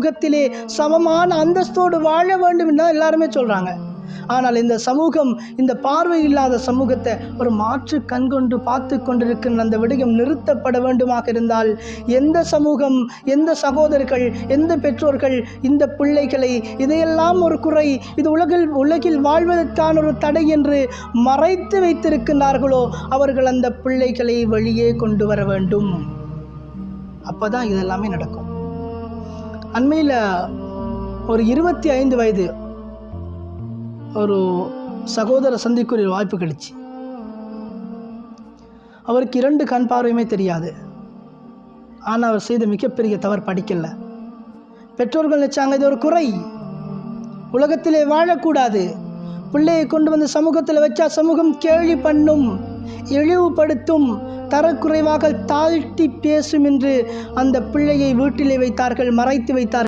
சமூகத்திலே சமமான அந்தஸ்தோடு வாழ வேண்டும் என்று தான் எல்லாருமே சொல்கிறாங்க ஆனால் இந்த சமூகம் இந்த பார்வை இல்லாத சமூகத்தை ஒரு மாற்று கண்கொண்டு பார்த்து கொண்டிருக்கின்ற அந்த விடயம் நிறுத்தப்பட வேண்டுமாக இருந்தால் எந்த சமூகம் எந்த சகோதரர்கள் எந்த பெற்றோர்கள் இந்த பிள்ளைகளை இதையெல்லாம் ஒரு குறை இது உலகில் உலகில் வாழ்வதற்கான ஒரு தடை என்று மறைத்து வைத்திருக்கின்றார்களோ அவர்கள் அந்த பிள்ளைகளை வெளியே கொண்டு வர வேண்டும். அப்போதான் இதெல்லாமே நடக்கும். அண்மையில் ஒரு இருபத்தி ஐந்து வயது ஒரு சகோதர சந்திக்குரிய வாய்ப்பு கிடைச்சி. அவருக்கு இரண்டு கண் பார்வையுமே தெரியாது. ஆனால் அவர் செய்த மிகப்பெரிய தவறு படிக்கல பெற்றோர்கள் நினைச்சாங்க இது ஒரு குறை. உலகத்திலே வாழக்கூடாது. பிள்ளையை கொண்டு வந்து சமூகத்தில் வச்சா சமூகம் கேள்வி பண்ணும் இழிவுபடுத்தும் தரக்குறைவாக தாழ்த்தி பேசும் என்று அந்த பிள்ளையை வீட்டிலே வைத்தார்கள் மறைத்து வைத்தார்கள்.